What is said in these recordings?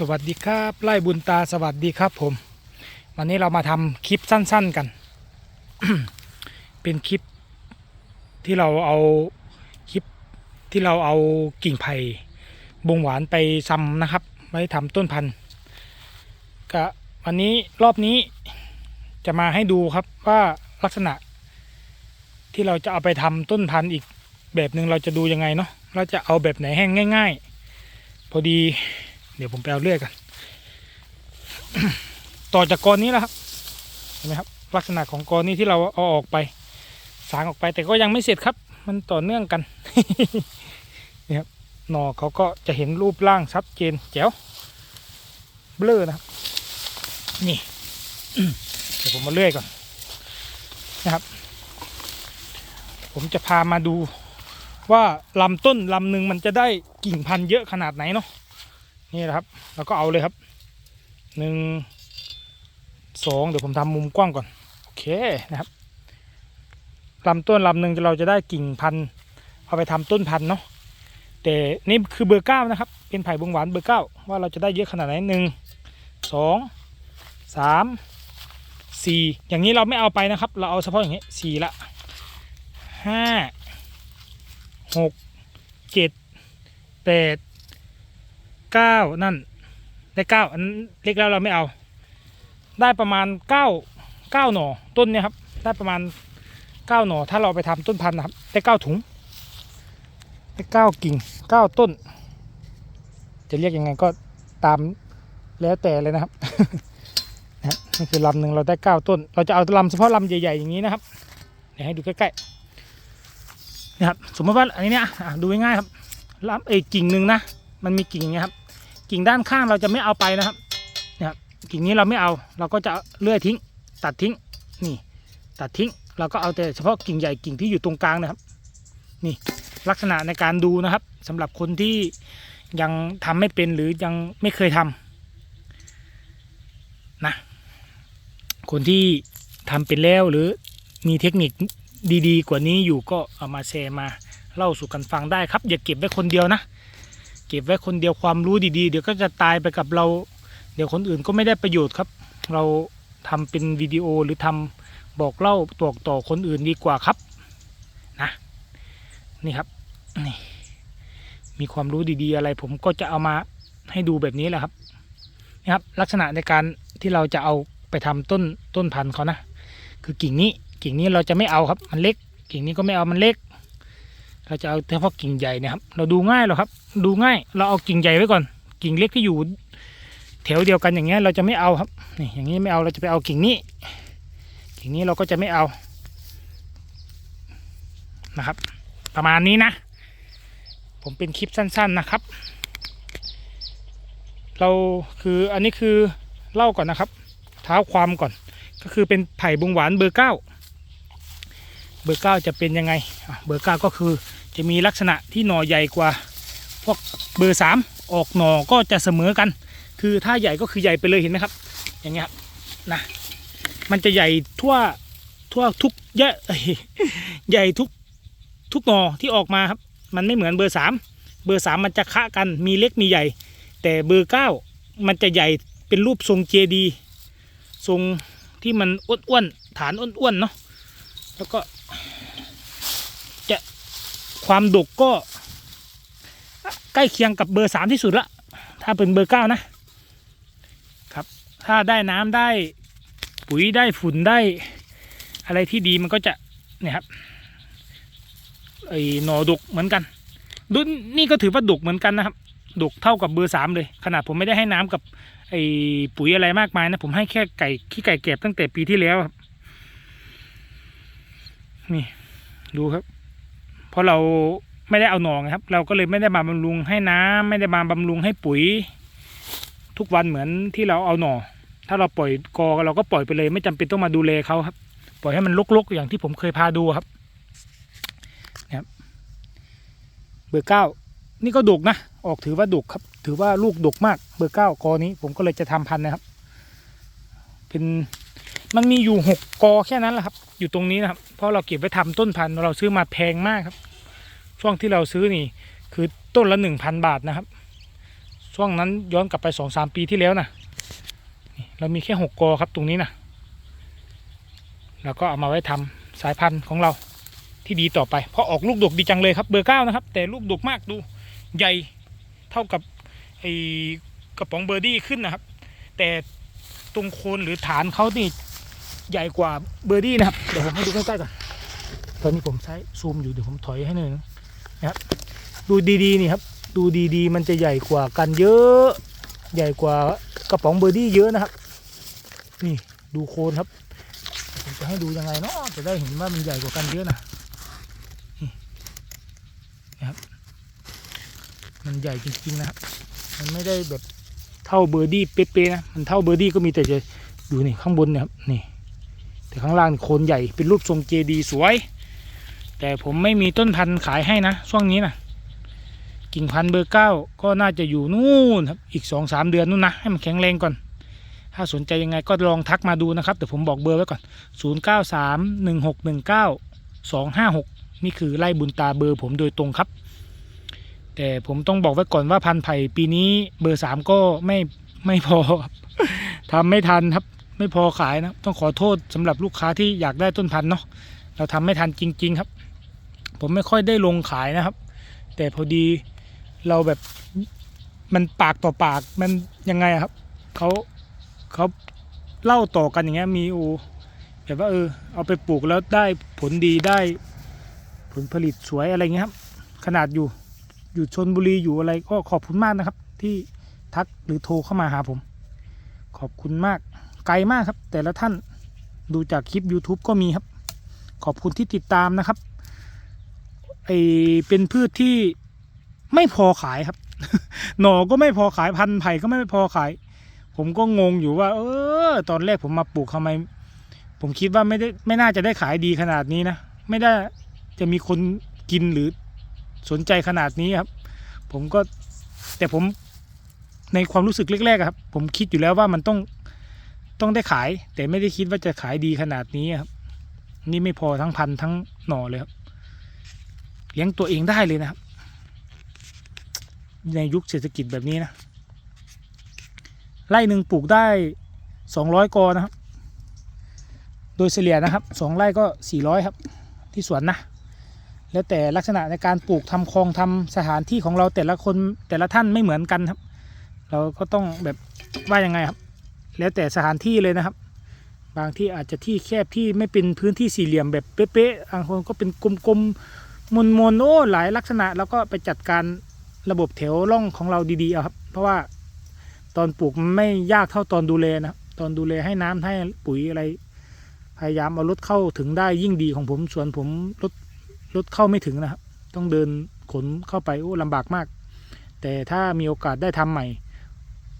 สวัสดีครับไล่บุญตาสวัสดีครับผม วันนี้เรามาทำคลิปสั้น ๆกัน เป็นคลิปที่เราเอาคลิปที่เราเอากิ่งไผ่บงหวานไปซ้ำนะครับ ไว้ทำต้นพันธุ์ก็วันนี้รอบนี้จะมาให้ดูครับว่าลักษณะ ที่เราจะเอาไปทำต้นพันธุ์อีกแบบหนึ่งเราจะดูยังไงเนาะเราจะเอาแบบไหนแห้งง่าย ๆ พอดี เดี๋ยวผมไปเอาเลื่อยกัน ต่อจากกรนี้แล้วครับ เห็นไหมครับ ลักษณะของกรนี้ที่เราเอาออกไป สางออกไปแต่ก็ยังไม่เสร็จครับ มันต่อเนื่องกันนี่ครับหนอเขาก็จะเห็นรูปร่างชัดเจนแจ๋วเบลอนะครับ นี่เดี๋ยวผมมาเลื่อยก่อนนะครับ ผมจะพามาดูว่าลำต้นลำหนึ่งมันจะได้กิ่งพันธุ์เยอะขนาดไหนเนาะ นี่นะครับ แล้วก็เอาเลยครับหนึ่งสองเดี๋ยวผมทำมุมกว้างก่อน โอเคนะครับลำต้นลำหนึ่งเราจะได้กิ่งพันธุ์เอาไปทำต้นพันธุ์เนาะแต่นี่คือเบอร์เก้านะครับ เป็นไผ่บงหวานเบอร์เก้าว่าเราจะได้เยอะขนาดไหนหนึ่งสองสามสี่อย่างนี้เราไม่เอาไปนะครับ เราเอาเฉพาะอย่างนี้สี่ละห้าหกเจ็ดแปด เก้านั่นได้เก้าอันเล็กแล้วเราไม่เอา ได้ประมาณเก้าเก้าหน่อต้นเนี่ยครับ ได้ประมาณเก้าหน่อถ้าเราไปทำต้นพันธุ์นะครับ ได้เก้าถุง ได้เก้ากิ่งเก้าต้น จะเรียกยังไงก็ตามแล้วแต่เลยนะครับนะนี่คือลำหนึ่งเราได้เก้าต้น เราจะเอาลำเฉพาะลำใหญ่ๆอย่างนี้นะครับเดี๋ยวให้ดูใกล้ๆนะครับสมมติว่าอันนี้เนี่ยดูง่ายๆครับลำเอยกิ่งหนึ่งนะมันมีกิ่งอย่างเงี้ยครับ กิ่งด้านข้างเราจะไม่เอาไปนะครับเนี่ยครับกิ่งนี้เราไม่เอาเราก็จะเลื่อยทิ้ง ตัดทิ้งนี่ตัดทิ้งเราก็เอาแต่เฉพาะกิ่งใหญ่กิ่งที่อยู่ตรงกลางนะครับ นี่ลักษณะในการดูนะครับสำหรับคนที่ยังทำไม่เป็นหรือยังไม่เคยทำนะคนที่ทำเป็นแล้วหรือมีเทคนิคดีๆ กว่านี้อยู่ก็เอามาแชร์มาเล่าสู่กันฟังได้ครับ อย่าเก็บไว้คนเดียวนะ เก็บไว้คนเดียวความรู้ดีๆ เดี๋ยวก็จะตายไปกับเรา เดี๋ยวคนอื่นก็ไม่ได้ประโยชน์ครับ เราทำเป็นวิดีโอหรือทำบอกเล่าตัวต่อคนอื่นดีกว่าครับนะนี่ครับนี่มีความรู้ดีๆอะไร ผมก็จะเอามาให้ดูแบบนี้แหละครับนี่ครับ ลักษณะในการที่เราจะเอาไปทำต้นต้นพันธุ์เขานะคือกิ่งนี้กิ่งนี้เราจะไม่เอาครับ มันเล็ก กิ่งนี้ก็ไม่เอามันเล็ก เราจะเอาเฉพาะกิ่งใหญ่นะครับ เราดูง่ายหรอครับ ดูง่าย เราเอากิ่งใหญ่ไว้ก่อน กิ่งเล็กที่อยู่แถวเดียวกันอย่างเงี้ยเราจะไม่เอาครับ นี่อย่างนี้ไม่เอาเราจะไปเอากิ่งนี้ กิ่งนี้เราก็จะไม่เอานะครับ ประมาณนี้นะ ผมเป็นคลิปสั้น ๆนะครับ เราคืออันนี้คือเล่าก่อนนะครับ เท้าความก่อน ก็คือเป็นไผ่บงหวานเบอร์เก้าเบอร์เก้าจะเป็นยังไง เบอร์เก้าก็คือ จะมีลักษณะที่หน่อใหญ่กว่าพวกเบอร์สามออกหน่อก็จะเสมอกัน คือถ้าใหญ่ก็คือใหญ่ไปเลยเห็นไหมครับ อย่างเงี้ยครับนะมันจะใหญ่ทั่วทั่วทุกเยอะใหญ่ทุกทุกหน่อที่ออกมาครับ มันไม่เหมือนเบอร์สามเบอร์สามมันจะคะกันมีเล็กมีใหญ่ แต่เบอร์เก้ามันจะใหญ่เป็นรูปทรงเจดีทรงที่มันอ้วนๆฐานอ้วนๆเนาะแล้วก็ ความดกก็ใกล้เคียงกับเบอร์สามที่สุดละถ้าเป็นเบอร์เก้านะครับ ถ้าได้น้ำได้ปุ๋ยได้ฝุ่นได้อะไรที่ดีมันก็จะเนี่ยครับไอ้หนอดกเหมือนกันดุนนี่ก็ถือว่าดกเหมือนกันนะครับดกเท่ากับเบอร์สามเลย ขนาดผมไม่ได้ให้น้ำกับไอ้ปุ๋ยอะไรมากมายนะผมให้แค่ไก่ขี้ไก่เก็บตั้งแต่ปีที่แล้วครับนี่ดูครับ ราะเราไม่ได้เอาหนองครับ เราก็เลยไม่ได้มาบำรุงให้น้ำไม่ได้มาบำรุงให้ปุ๋ย ทุกวันเหมือนที่เราเอาหนอถ้าเราปล่อยกอเราก็ปล่อยไปเลย ไม่จำเป็นต้องมาดูแลเขาครับ ปล่อยให้มันลกๆ อย่างที่ผมเคยพาดูครับนะครับเบอร์เก้านี่ก็ดกนะออกถือว่าดกครับ ถือว่าลูกดกมากเบอร์เก้ากอนี้ผมก็เลยจะทำพันธุ์นะครับ เป็น มันมีอยู่หกกอแค่นั้นแหละครับ อยู่ตรงนี้นะครับ เพราะเราเก็บไว้ทำต้นพันธุ์เราซื้อมาแพงมากครับ ช่วงที่เราซื้อนี่ คือต้นละหนึ่งพันบาทนะครับ ช่วงนั้นย้อนกลับไปสองสามปีที่แล้วนะเรามีแค่หกกอครับตรงนี้นะแล้วก็เอามาไว้ทำสายพันธุ์ของเราที่ดีต่อไป เพราะออกลูกดกดีจังเลยครับเบอร์เก้านะครับ แต่ลูกดกมากดูใหญ่เท่ากับไอ้กระป๋องเบอร์ดี้ขึ้นนะครับ แต่ตรงโคนหรือฐานเขานี่ ใหญ่กว่าเบอร์ดี้นะครับ เดี๋ยวผมให้ดูใกล้ๆก่อน ตอนนี้ผมใช้ซูมอยู่เดี๋ยวผมถอยให้หน่อยนะครับดูดีๆนี่ครับ ดูดีๆ มันจะใหญ่กว่ากันเยอะ ใหญ่กว่ากระป๋องเบอร์ดี้เยอะนะครับ นี่ดูโคนครับ ผมจะให้ดูยังไงเนาะจะได้เห็นว่ามันใหญ่กว่ากันเยอะนะนี่นะครับมันใหญ่จริงๆนะครับมันไม่ได้แบบเท่าเบอร์ดี้เป๊ะๆนะ มันเท่าเบอร์ดี้ก็มีแต่จะอยู่นี่ข้างบนนี่ยครับนี่ แต่ข้างล่างโคนใหญ่เป็นรูปทรงเจดีสวย แต่ผมไม่มีต้นพันธุ์ขายให้นะ ช่วงนี้นะกิ่งพันธุ์เบอร์เก้าก็น่าจะอยู่นู่นครับอีกสองสามเดือนนู่นนะให้มันแข็งแรงก่อน ถ้าสนใจยังไงก็ลองทักมาดูนะครับ แต่ผมบอกเบอร์ไว้ก่อน 0 9 3 1 6 1 9 2 5 6 นี่คือไล่บุญตาเบอร์ผมโดยตรงครับ แต่ผมต้องบอกไว้ก่อนว่าพันธุ์ไผ่ปีนี้เบอร์สามก็ไม่ไม่พอทำไม่ทันครับ ไม่พอขายนะ ต้องขอโทษสำหรับลูกค้าที่อยากได้ต้นพันธุ์เนาะเราทำไม่ทันจริง ๆ ครับ ผมไม่ค่อยได้ลงขายนะครับ แต่พอดีเราแบบมันปากต่อปากมันยังไงครับเขาเขาเล่าต่อกันอย่างเงี้ยมีโอแบบว่าเออเอาไปปลูกแล้วได้ผลดีได้ผลผลิตสวยอะไรเงี้ยครับ ขนาดอยู่อยู่ชนบุรีอยู่อะไรก็ขอบคุณมากนะครับ ที่ทักหรือโทรเข้ามาหาผม ขอบคุณมาก ไกลมากครับ แต่ละท่านดูจากคลิป YouTube ก็มีครับ ขอบคุณที่ติดตามนะครับไอเป็นพืชที่ไม่พอขายครับ หน่อก็ไม่พอขายพันธุ์ไผ่ก็ไม่พอขาย ผมก็งงอยู่ว่า เออ ตอนแรกผมมาปลูกทำไม ผมคิดว่าไม่ได้ไม่น่าจะได้ขายดีขนาดนี้นะไม่ได้จะมีคนกินหรือสนใจขนาดนี้ครับ ผมก็แต่ผมในความรู้สึกแรกๆครับ ผมคิดอยู่แล้วว่ามันต้อง ต้องได้ขาย แต่ไม่ได้คิดว่าจะขายดีขนาดนี้ครับ นี่ไม่พอทั้งพันทั้งหน่อเลยครับเลี้ยงตัวเองได้เลยนะครับ ในยุคเศรษฐกิจแบบนี้นะไร่หนึ่งปลูกได้สองร้อยกอนะครับ โดยเฉลี่ยนะครับสองไร่ก็สี่ร้อยครับ ที่สวนนะ แล้วแต่ลักษณะในการปลูกทำคลองทำสถานที่ของเราแต่ละคนแต่ละท่านไม่เหมือนกันครับ เราก็ต้องแบบว่ายังไงครับ แล้วแต่สถานที่เลยนะครับ บางที่อาจจะที่แคบที่ไม่เป็นพื้นที่สี่เหลี่ยมแบบเป๊ะๆบางคนก็เป็นกลมๆมนๆโอ้หลายลักษณะ แล้วก็ไปจัดการระบบแถวร่องของเราดีๆเอาครับ เพราะว่าตอนปลูกไม่ยากเท่าตอนดูแลนะครับตอนดูแลให้น้ำให้ปุ๋ยอะไร พยายามเอารถเข้าถึงได้ยิ่งดีของผมส่วนผมรถรถเข้าไม่ถึงนะครับ ต้องเดินขนเข้าไปโอ้ลำบากมาก แต่ถ้ามีโอกาสได้ทำใหม่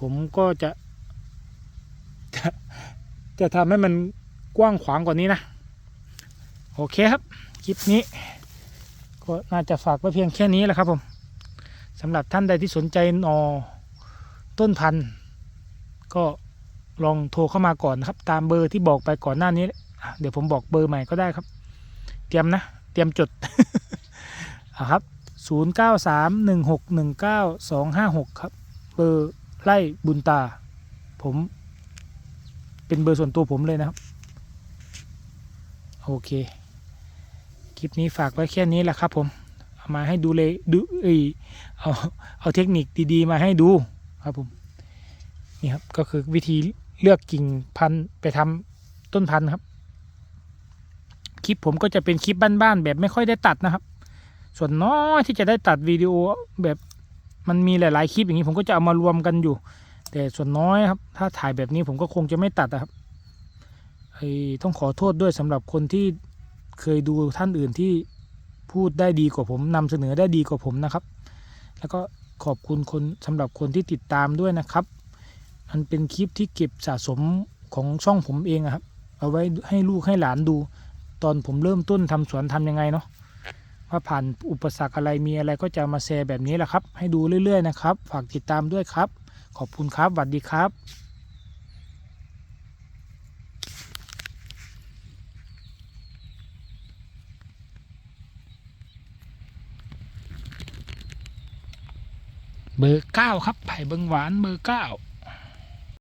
ผมก็จะ จะทำให้มันกว้างขวางกว่านี้นะ โอเคครับ คลิปนี้ ก็น่าจะฝากไว้เพียงแค่นี้แหละครับผมสำหรับท่านใดที่สนใจนอต้นพันธุ์ก็ลองโทรเข้ามาก่อนนะครับ ตามเบอร์ที่บอกไปก่อนหน้านี้ เดี๋ยวผมบอกเบอร์ใหม่ก็ได้ครับ เตรียมนะ เตรียมจดอะครับ 0 9 3 1 6 1 9 2 5 6 ครับ เบอร์ไล่บุญตา ผม เป็นเบอร์ส่วนตัวผมเลยนะครับ โอเค คลิปนี้ฝากไว้แค่นี้แหละครับ ผมเอามาให้ดูเลยดูเอยเอาเอาเทคนิคดีๆ มาให้ดูครับผมนี่ครับก็คือวิธีเลือกกิ่งพันธุ์ไปทำต้นพันธุ์ครับ คลิปผมก็จะเป็นคลิปบ้านๆแบบไม่ค่อยได้ตัดนะครับ ส่วนน้อยที่จะได้ตัดวิดีโอแบบมันมีหลาย ๆ คลิปอย่างนี้ผมก็จะเอามารวมกันอยู่ แต่ส่วนน้อยครับ ถ้าถ่ายแบบนี้ผมก็คงจะไม่ตัดนะครับไอ้ต้องขอโทษด้วยสำหรับคนที่เคยดูท่านอื่นที่พูดได้ดีกว่าผมนำเสนอได้ดีกว่าผมนะครับ แล้วก็ขอบคุณคนสำหรับคนที่ติดตามด้วยนะครับมันเป็นคลิปที่เก็บสะสมของช่องผมเองครับ เอาไว้ให้ลูกให้หลานดู ตอนผมเริ่มต้นทำสวนทำยังไงเนาะว่าผ่านอุปสรรคอะไรมีอะไรก็จะมาแชร์แบบนี้แหละครับ ให้ดูเรื่อยๆนะครับ ฝากติดตามด้วยครับ ขอบคุณครับสวัสดีครับเบอร์เก้าครับไผ่เบิงหวานเบอร์เก้า